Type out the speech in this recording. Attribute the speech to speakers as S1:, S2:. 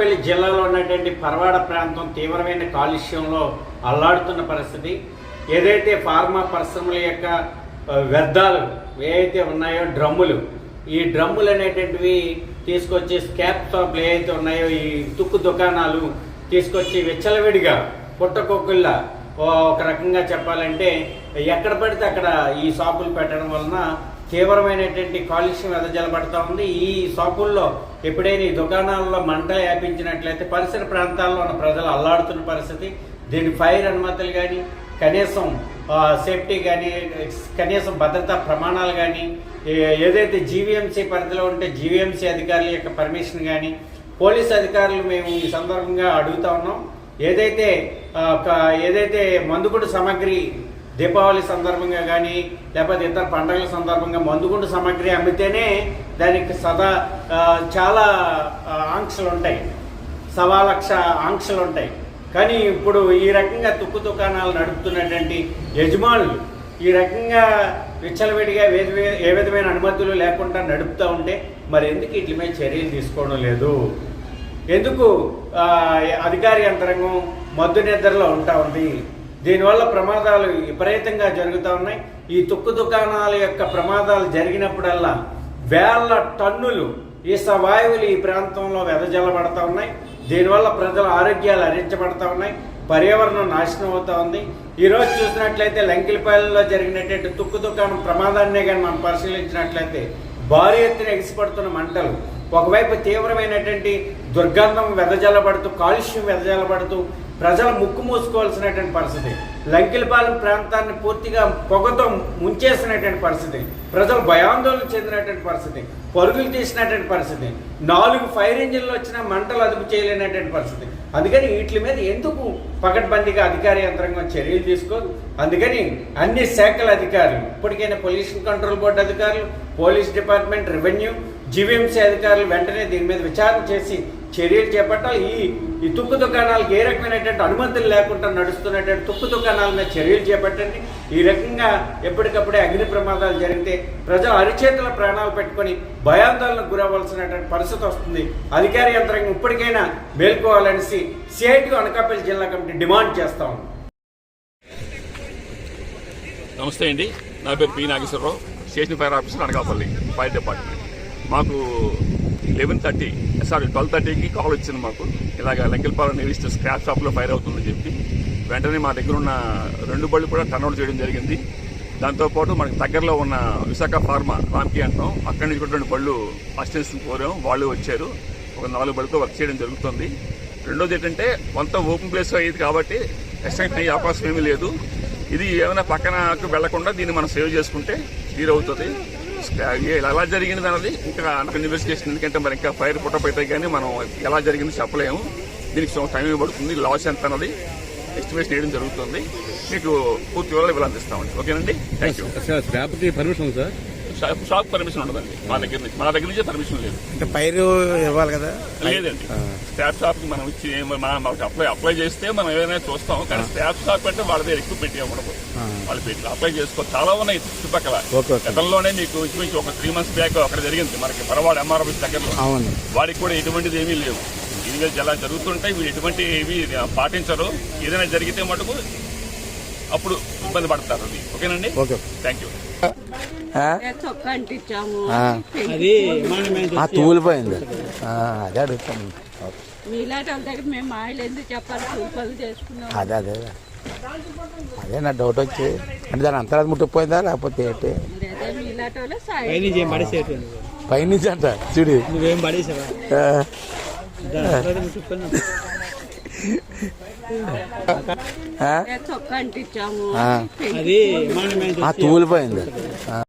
S1: అనకాపల్లి జిల్లాలో ఉన్నటువంటి పర్వాడ ప్రాంతం తీవ్రమైన కాలుష్యంలో అల్లాడుతున్న పరిస్థితి. ఏదైతే ఫార్మా పరిశ్రమల యొక్క వ్యర్థాలు ఏవైతే ఉన్నాయో డ్రమ్ములు ఈ డ్రమ్ములు అనేటువంటివి తీసుకొచ్చి స్కాప్ షాప్లు ఏవైతే ఉన్నాయో ఈ తుక్కు దుకాణాలు తీసుకొచ్చి విచ్చలవిడిగా పుట్టకొక్కుల్లా ఒక రకంగా చెప్పాలంటే ఎక్కడ పడితే అక్కడ ఈ షాపులు పెట్టడం వలన తీవ్రమైనటువంటి కాలుష్యం వెదజల్లబడతా ఉంది. ఈ షాపుల్లో ఎప్పుడైనా ఈ దుకాణాల్లో మంటలు వ్యాపించినట్లయితే పరిసర ప్రాంతాల్లో ఉన్న ప్రజలు అల్లాడుతున్న పరిస్థితి. దీని ఫైర్ అనుమతులు కానీ కనీసం సేఫ్టీ కానీ కనీసం భద్రతా ప్రమాణాలు కానీ ఏదైతే జీవీఎంసీ పరిధిలో ఉంటే జీవీఎంసీ అధికారుల యొక్క పర్మిషన్ కానీ పోలీస్ అధికారులు మేము ఈ సందర్భంగా అడుగుతా ఉన్నాం. ఏదైతే ఏదైతే మందుగుడు సామాగ్రి దీపావళి సందర్భంగా కానీ లేకపోతే ఇతర పండుగల సందర్భంగా మందుగుండు సామాగ్రి అమ్మితేనే దానికి సదా చాలా ఆంక్షలు ఉంటాయి సవా లక్ష ఆంక్షలు ఉంటాయి కానీ ఇప్పుడు ఈ రకంగా తుక్కు దుకాణాలు నడుపుతున్నటువంటి యజమానులు ఈ రకంగా విచ్చలవిడిగా ఏ విధమైన అనుమతులు లేకుండా నడుపుతూ ఉంటే మరి ఎందుకు వీటి మీద చర్యలు తీసుకోవడం లేదు? ఎందుకు అధికారి యంత్రాంగం మద్దు నిద్రలో ఉంటా ఉంది? దీనివల్ల ప్రమాదాలు విపరీతంగా జరుగుతూ ఉన్నాయి. ఈ తుక్కు దుకాణాల యొక్క ప్రమాదాలు జరిగినప్పుడల్లా వేల టన్నులు ఈస వాయువులు ఈ ప్రాంతంలో వెదజల్లబడతా ఉన్నాయి. దీనివల్ల ప్రజల ఆరోగ్యాలు హరించబడతా ఉన్నాయి. పర్యావరణం నాశనం అవుతా ఉంది. ఈరోజు చూసినట్లయితే లంకిలపాలెంలో జరిగినటువంటి తుక్కు దుకాణం ప్రమాదాన్నే కానీ మనం పరిశీలించినట్లయితే భారీ ఎత్తున ఎగిసిపడుతున్న మంటలు ఒకవైపు తీవ్రమైనటువంటి దుర్గంధం వెదజల్లబడుతూ కాలుష్యం వెదజల్లబడుతూ ప్రజలు ముక్కు మూసుకోవాల్సినటువంటి పరిస్థితి. లంకిలపాలెం ప్రాంతాన్ని పూర్తిగా పొగతో ముంచేసినటువంటి పరిస్థితి. ప్రజలు భయాందోళన చెందినటువంటి పరిస్థితి. పరుగులు తీసినటువంటి పరిస్థితి. నాలుగు ఫైర్ ఇంజిన్లు వచ్చినా మంటలు అదుపు చేయలేనటువంటి పరిస్థితి. అందుకని వీటి మీద ఎందుకు పకడ్బందీగా అధికార యంత్రాంగం చర్యలు తీసుకోదు? అందుకని అన్ని శాఖల అధికారులు ఇప్పటికైనా పొల్యూషన్ కంట్రోల్ బోర్డు అధికారులు పోలీస్ డిపార్ట్మెంట్ రెవెన్యూ జీవీఎంసీ అధికారులు వెంటనే దీని మీద విచారణ చేసి చర్యలు చేపట్టాలి. ఈ ఈ తుక్కు దుకాణాలకు ఏ రకమైనటువంటి అనుమతులు లేకుండా నడుస్తున్నటువంటి తుక్కు దుకాణాల మీద చర్యలు చేపట్టండి. ఈ రకంగా ఎప్పటికప్పుడే అగ్ని ప్రమాదాలు జరిగితే ప్రజలు అరిచేతుల ప్రాణాలు పెట్టుకొని భయాందోళనకు గురవ్వాల్సినటువంటి పరిస్థితి వస్తుంది. అధికార యంత్రాంగం ఇప్పటికైనా మేల్కోవాలనేసి సిఐటి అనకాపల్లి జిల్లా కమిటీ డిమాండ్ చేస్తా ఉంది.
S2: నమస్తే అండి. నా పేరు P Nageswararao. Station fire officer Anakapalli fire department. మాకు లెవెన్ థర్టీ సారీ ట్వెల్వ్ థర్టీకి కాల్ వచ్చింది మాకు. ఇలాగ లంకెల్పాలెం నిలిస్తే స్క్రాప్ షాప్లో ఫైర్ అవుతుందని చెప్పి. వెంటనే మా దగ్గర ఉన్న రెండు బళ్ళు కూడా టర్న్అవుట్ చేయడం జరిగింది. దాంతోపాటు మనకి దగ్గరలో ఉన్న విశాఖ ఫార్మా రామ్కి అంటాం అక్కడి నుంచి కూడా రెండు బళ్ళు అసిస్టెన్స్ కోరాం వాళ్ళు వచ్చారు. ఒక నాలుగు బళ్ళతో వర్క్ చేయడం జరుగుతుంది. రెండోది ఏంటంటే కొంత ఓపెన్ ప్లేస్ అయ్యేది కాబట్టి ఎక్స్టెంట్ అయ్యే అవకాశం ఏమీ లేదు. ఇది ఏమైనా పక్కనకు వెళ్ళకుండా దీన్ని మనం సేవ్ చేసుకుంటే క్లియర్ అవుతుంది. ఎలా జరిగింది అన్నది ఇంకా అంత ఇన్వెస్టిగేషన్ ఎందుకంటే మరి ఇంకా ఫైర్ పుట్టపోతే కానీ మనం ఎలా జరిగింది చెప్పలేము దీనికి టైం పడుతుంది లాస్ ఎంత అన్నది ఎస్టిమేషన్ వేయడం జరుగుతుంది మీకు పూర్తి వివరాలు ఇలా అందిస్తామండి ఓకేనండి thank you
S3: permission sir
S2: shop shop permission ఉండదండి. మా దగ్గర నుంచి మా దగ్గర నుంచి పర్మిషన్ లేదు.
S4: అంటే పైరు ఇవ్వాలి కదా?
S2: లేదండి. స్టాఫ్ షాప్కి మనం ఇచ్చి అప్లై అప్లై చేస్తే మనం ఏదైనా చూస్తాం. కానీ స్టాఫ్ షాప్ అంటే వాళ్ళ దగ్గర ఎక్కువ పెట్టి ఉండదు వాళ్ళు పెట్టి అప్లై చేసుకో చాలా ఉన్నాయి చుట్టుపక్కల. గతంలోనే మీకు ఇంచుమించు ఒక త్రీ మంత్స్ బ్యాక్ అక్కడ జరిగింది. మనకి పరవాడ ఎంఆర్ఎఫ్ దగ్గరలో. వాడికి కూడా ఎటువంటిది ఏమీ లేవు. ఇది ఎలా జరుగుతుంటాయి. వీళ్ళు ఎటువంటి ఏవి పాటించరు. ఏదైనా జరిగితే మటుకు అప్పుడు ఇబ్బంది పడతారు. అది. ఓకేనండి?
S4: ఓకే.
S2: థ్యాంక్ యూ
S4: తూలిపోయింది. ఆ, అదే అడుగుతాను. అదే అదే. అదే నా డౌట్ వచ్చి. అంటే దాని అంతరాది ముట్టుకుపోయిందా? లేకపోతే ఏంటి?
S5: పైనుంచి
S4: అంట చూడు.
S5: నువ్వేం పడేసావా?
S4: ఆ, తూలిపోయింది. ఆ.